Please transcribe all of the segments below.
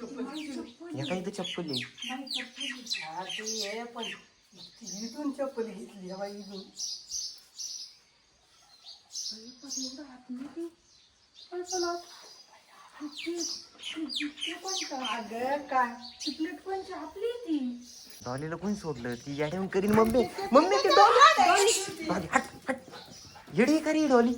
काही तर चप्पल आहे. हा, ते आहे, पण इथून चप्पल घेतली हवा इथून. अगं काय? डॉलीला कोण सोडलं? ती याड्याहून करीन मम्मी. मम्मी ती डॉली. डॉली हट हट. येडी का रे डॉली?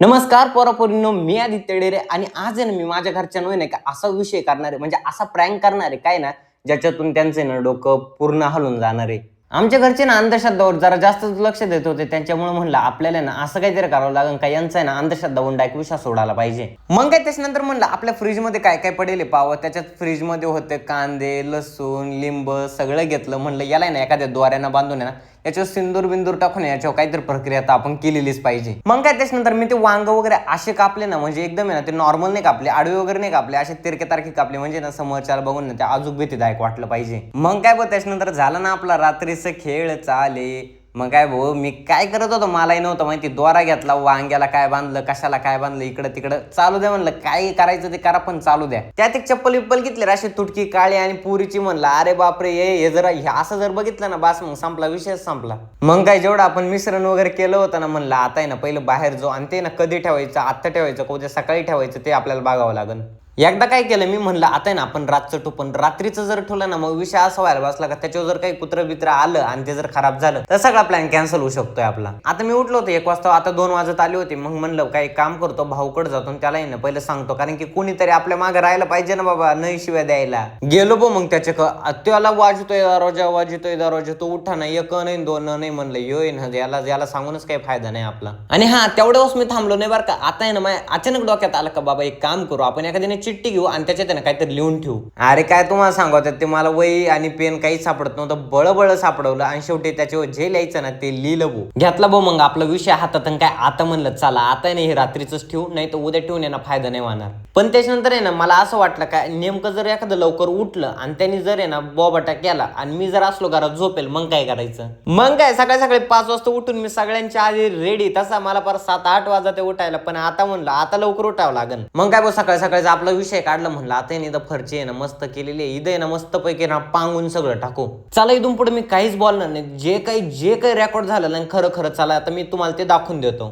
नमस्कार पोरापोरीनो. मी आदित्य डेरे आणि आज आहे ना मी माझ्या घरच्या नाही का असा विषय करणार आहे म्हणजे असा प्रँक करणार आहे काय ना ज्याच्यातून त्यांचे ना डोकं पूर्ण हलून जाणार. आहे आमच्या घरचे ना अंधश्रद्धावर जरा जास्तच लक्ष देत होते त्यांच्यामुळे म्हणलं आपल्याला ना असं काहीतरी करावं लागेल का? यांचा ना अंधश्रद्धा होऊन डायक विश्वास सोडायला पाहिजे. मग काय त्याच्यानंतर म्हणलं आपल्या फ्रीजमध्ये काय काय पडेल पाव? त्याच्यात फ्रीजमध्ये होते कांदे लसूण लिंब सगळं घेतलं. म्हणलं याला ना एखाद्या द्वाऱ्यानं बांधून आहे ना याच्यावर सिंदूर बिंदूर टाकून याच्यावर काहीतरी प्रक्रिया आता आपण केलेलीच पाहिजे. मग काय त्याच्यानंतर मी ते वांग वगैरे असे कापले ना म्हणजे एकदम आहे ना ते नॉर्मल नाही कापले आडवे वगैरे नाही कापले असे तिरके तारखे कापले म्हणजे ना समोरच्याला बघून ना ते अजून भीतीदायक वाटलं पाहिजे. मग काय बघ त्याच्यानंतर झालं ना आपला रात्रीचं खेळ चाले. मग काय भाऊ मी काय करत होतो मलाही नव्हतं माहिती. दोरा घेतला वांग्याला काय बांधलं कशाला काय बांधलं इकडं तिकडं. चालू द्या म्हणलं काय करायचं ते करा पण चालू द्या. त्यात एक चप्पल विप्पल घेतली अशी तुटकी काळी आणि पुरीची म्हणलं अरे बापरे हे हे जरा हे असं जर बघितलं ना बास मग संपला विषय संपला. मग काय जेवढं आपण मिश्रण वगैरे केलं होतं ना म्हणलं आता आहे ना पहिलं बाहेर जाऊ आणि ते ना कधी ठेवायचं आत्ता ठेवायचं का उद्या सकाळी ठेवायचं ते आपल्याला बघावं लागेल एकदा काय केलं मी म्हणलं आता ना आपण रातचं टोपण रात्रीचं जर ठेवलं ना मग विषय असा व्हायला बसला का त्याच्यावर जर काही कुत्र बित्र आलं आणि ते जर खराब झालं तर सगळा प्लॅन कॅन्सल होऊ शकतोय आपला. आता मी उठलो होतो एक वाजता आता दोन वाजत आले होते मग म्हणलं काही काम करतो भाऊकडे जातो त्याला येणं ना पहिलं सांगतो कारण की कोणीतरी आपल्या मागे राहायला पाहिजे ना बाबा नाही शिवाय द्यायला. गेलो बो मग त्याच्या क- त्याला वाजतोय दरवाजा वाजतोय दरवाजा तो उठा ना एक नाही दोन नाही म्हणलं ये ना याला याला सांगूनच काही फायदा नाही आपला. आणि हा तेवढ्याच मी थांबलो नाही बरं का आता आहे ना अचानक डोक्यात आलं का बाबा एक काम करू आपण एखाद्याने चिठ्ठी घेऊ आणि त्याच्यात ना काहीतरी लिहून ठेवू. अरे काय तुम्हाला सांगत ते मला वही आणि पेन काही सापडत नव्हतं बळबळ सापडवलं आणि शेवटी त्याच्यावर जे लिहायचं ना ते लिहिलं भाऊ घेतला भाऊ मग आपला विषय हातात काय आता म्हणलं चला आता नाही हे रात्रीच ठेवू नाही तर उद्या ठेवून यांना फायदा नाही होणार. पण त्याच्यानंतर आहे ना मला असं वाटलं काय नेमकं जर एखादं लवकर उठलं आणि त्यांनी जर आहे ना बोबाटा केला आणि मी जर असलो घरात झोपेल मग काय करायचं? मग काय सकाळी सकाळी पाच वाजता उठून मी सगळ्यांच्या आधी रेडी तसा मला परत सात आठ वाजता ते उठायला पण आता म्हणलं आता लवकर उठावं लागेल मग काय बघ सकाळी सकाळीचा आपला विषय काढला म्हणलं आता आहे ना इथं फरची आहे ना मस्त केलेली आहे. इथं ना मस्त पैकी ना पांगून सगळं टाकू. चला इथून पुढे मी काहीच बोलणार नाही. जे काही जे काही रेकॉर्ड झालं ना खरं खरं चला आता मी तुम्हाला ते दाखवून देतो.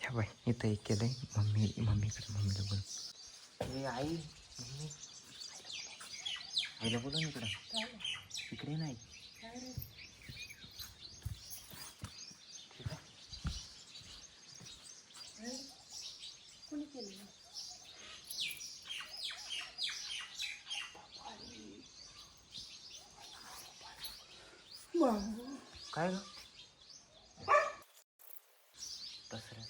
ह्या बाई इथं एक केलंय. मम्मी मम्मीकडे मम्मीला बोल. ए आई मम्मी. आईला बोलू ना इकडं. इकडे नाही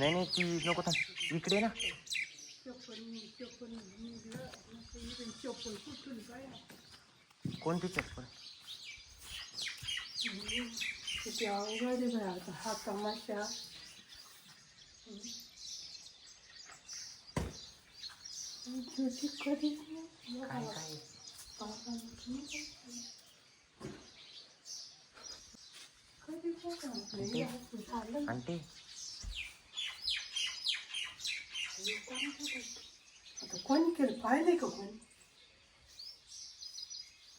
नाही नाही ती नको थांब. इकडे ना. कोणती चप्पल? किती अवघड आहे आता हा तमाशा कधी काय आता कोणी केलं? पाहिलंय का कोणी?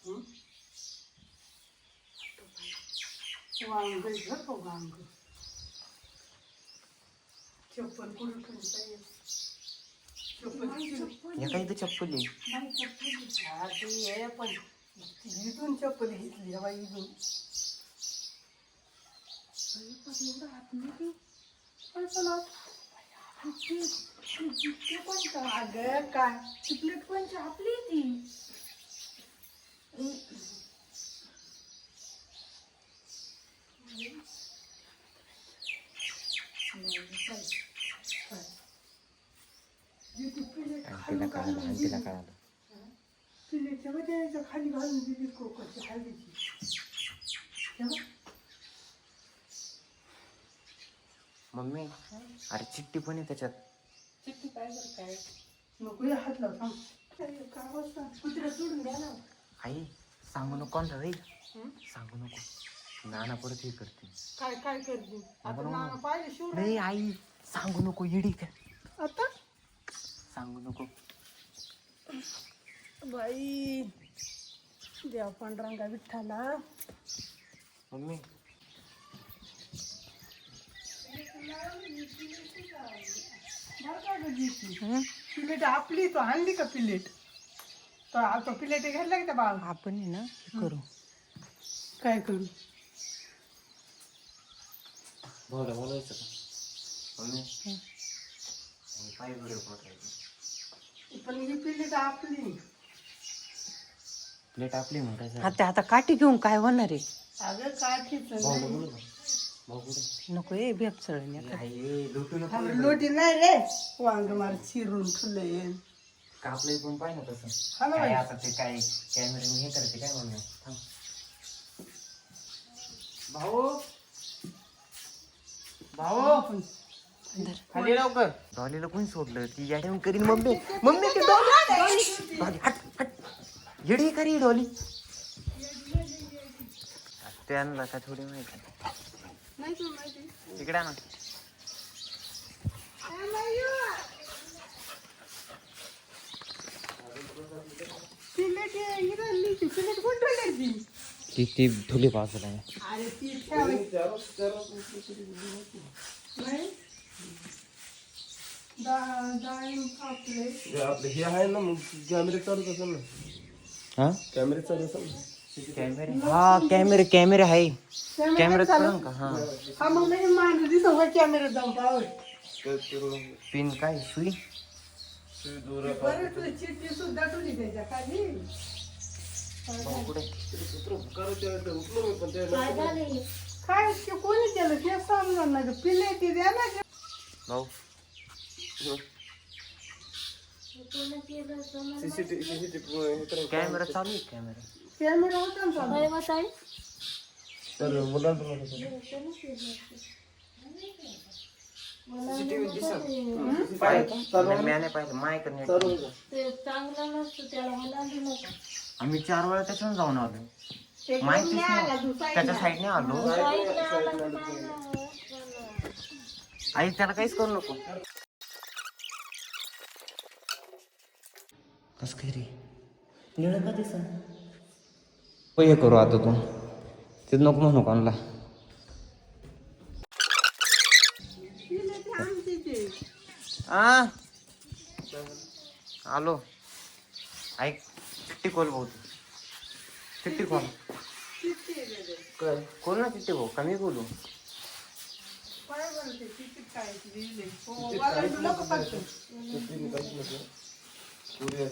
हं? वांग आहे बरं का वांग चप्पल कुठं चप्पल तर चप्पल. आहे. पण इथून चप्पल घेतली हवा इथून. अगं काय प्लेट पण आपली ती अंटीला कळालं अंटीला कळालं तेव्हा त्याच्याखाली घालून दिली कोकरची हळदीची. तेव्हा मम्मी अरे चिठ्ठी पण आहे त्याच्यात. चिठ्ठी काय बरं काय? नको हात लाव थांब. काय काय अवस्था कुत्रा सोडून द्या ना आई सांगू नको कोणता रे? सांगू नको. नाना परत हे करते. काय काय करते? आता नाना पाहिजे शिवून नाही आई सांगू नको येडी का आता? सांगू नको. बाई देव पांडुरंगा विठ्ठला. मम्मी बरं का गं जीची? प्लेट आपली तो आणली का प्लेट तो आता प्लेट घ्यायला का बाळ आपण आहे ना हे करू. काय करू? भाऊला बोलायचं का? मम्मी? पाय व्हिडिओ पाठवायचं पण ही प्लेट आपली. प्लेट आपली म्हणतायचं आता आता काठी घेऊन काय होणार आहे? अगं काठीच भाऊला बोलू का भाऊ कुठे नको चढण्या आई लुटू नको लोटी नाही रे. वांग मार चिरून फुलं कापलंय पण पाय ना तसं. हा ना काय बाई. आता ते काय कॅमेरे हे करते काय मम्मी थांब. भाऊ? भाऊ? खाली लवकर. डॉलीला कोणी सोडलं? ती या टाइम करीन मम्मी. मम्मी ती डॉली डॉली हट हट. येडी करी डॉली? त्यांना का थोडी माहिती? नाही तुला माहिती तिकडे आहे ना प्लेट इरायली ती प्लेट कोण ठेवली ती? ती ठुली बाजूला आहे. अरे ती ठेवायची. नाही? दहा दहा इंच आपले आपले हे आहे ना मग कॅमेरे चालूच असेल ना. हा? कॅमेरे चालू असेल ना कॅमेरे? हा कॅमेरे कॅमेरे आहे कॅमेरा चालू का हा हा। मग नाही मांडू दिसत होय कॅमेरा जाऊन ते पिन काय सुई सुई दूर बरं तुला चिठ्ठी सुद्धा तुझी त्याच्या खाली काय ते कोणी केलं ते सांगणार नाही पिले ती द्या ना भाऊ सीसीटीव्ही सीसीटीव्ही करा कॅमेरा चालू आहे कॅमेरा. तर? आम्ही चार वेळा त्याच्यावर जाऊन आलो. दुसरा त्याच्या साईडने आलो. आई त्याला काहीच करू नको. कस काय रे? निळ का दिसा हे करू आता तू ते नको म्हणू कोणाला. आ आलो ऐक चिट्टी खोल भाऊ तू. चिट्टी खोल खोल ना चिट्टी भाऊ कमी बोलू काय हो. पुरी.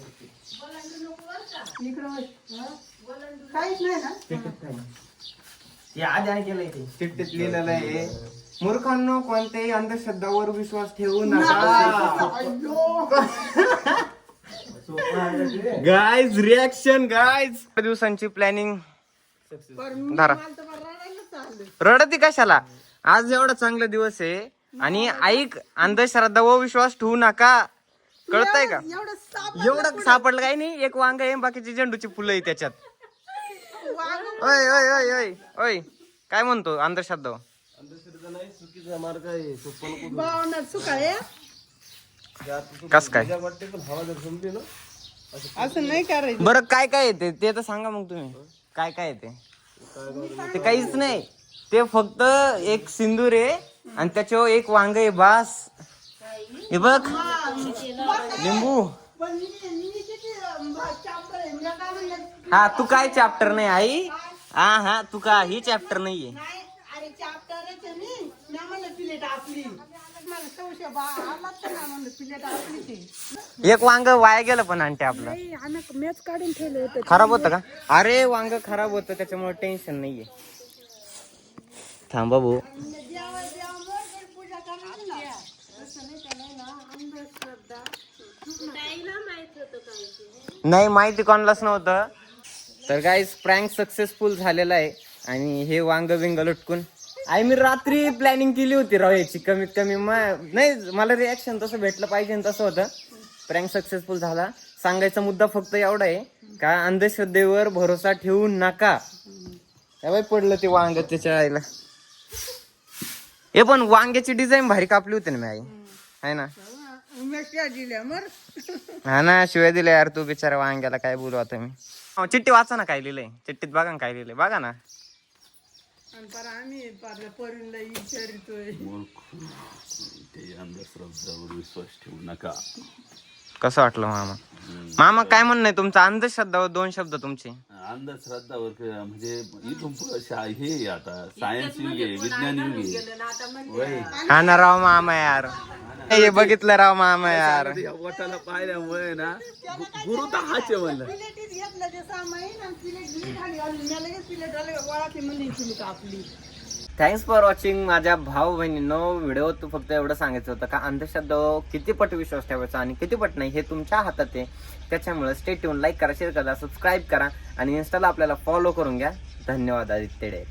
इकडं. काहीच नाही ना हे केलंय ते चिठ्ठीत लिहिलेलं आहे मूर्खांनो कोणत्याही अंधश्रद्धावर विश्वास ठेवू नका गाईज रिॲक्शन गाईज दिवसांची प्लॅनिंग पण मी धरा. मला तर बरं रडायलाच आलं. रडती कशाला आज एवढा चांगला दिवस आहे आणि ऐक अंधश्रद्धा व विश्वास ठेवू नका कळतंय का? एवढं साप एवढं सापडलं काही नाही. एक वांग आहे बाकीची झेंडूची फुलं आहे त्याच्यात. ओय ओय ओय ओय ओय. काय म्हणतो अंधश्रद्धा अंधश्रद्धा नाही चुकीचा मार्ग आहे? तो पण कुठं बावणार सुकाळे जे आता तू कस काय? तुझ्या वाटते पण हवा जर संपली ना असं नाही करायचं. बरं काय काय येते ते? तर सांगा मग तुम्ही. काय काय येते ते काहीच नाही. ते फक्त एक सिंदूर आहे आणि त्याच्यावर एक वांग आहे बास. हे बघ. लिंबू. हा तू काय चॅप्टर नाही आई? हा हा तू का ही चॅप्टर नाहीये. एक वांग वाया गेलं पण आणते आपलं. काढून ठेवलं होतं खराब होतं का? अरे वांग खराब होतं त्याच्यामुळे टेन्शन नाहीये. थांबा भाऊ देवा देवा पूजा करायची ना तसं नाही का नाही ना अंधश्रद्धा नाही माहिती कोणालाच नव्हतं. तर काय प्रँक सक्सेसफुल झालेला आहे. आणि हे वांग बिंग लटकून. आई मी रात्री प्लॅनिंग केली होती राव याची. कमीत कमी म- नाही मला रिॲक्शन तसं भेटलं पाहिजे आणि तसं होतं. प्रँक सक्सेसफुल झाला. सांगायचा मुद्दा फक्त एवढा आहे का अंधश्रद्धेवर भरोसा ठेवू नका. त्यावेळी पडलं ते वांग त्याच्या आईला. हे पण वांग्याची डिझाईन भारी कापली होती ना मी आई. आहे ना? दिल्या मर. हा ना शिवाय दिले यार तू बिचारा वांग्याला काय बोलू आता मी. अहो, चिठ्ठी वाचा ना काय लिहिलंय? चिठ्ठीत बघा ना काय लिहिलंय. बघा ना. आणि पर आम्ही पार्ल्या पोरीला विचारितोय. ते अंधश्रद्धावर विश्वास ठेवू नका कसं वाटलं मामा? मामा काय म्हणणं आहे तुमचं? अंधश्रद्धावर दोन शब्द तुमचे. अंधश्रद्धावर क- म्हणजे इथून पुढं शा- हे आता. सायन्स युग आहे विज्ञान युग आहे. वय. हा ना राव मामा यार. हे बघितलं राव मामा यार. वटाला पाहिल्यामुळे ना गुरु तर हाच आहे म्हणलं प्लेटीत घेतलं ते सामाईन आणि प्लेट दिली खाली घालून. मी लगेच प्लेट झालं गोळाची प्लेट आपली थँक्स फॉर वॉचिंग माझ्या भाऊ बहिणींनो व्हिडिओ तू फक्त एवढं सांगायचं होतं का अंधश्रद्धावर किती पट विश्वास ठेवायचा आणि किती पट नाही हे तुमच्या हातात आहे. त्याच्यामुळे स्टे ट्यून लाईक करा शेअर करा सबस्क्राईब करा आणि इन्स्टाला आपल्याला फॉलो करून घ्या. धन्यवाद आदित्य डे.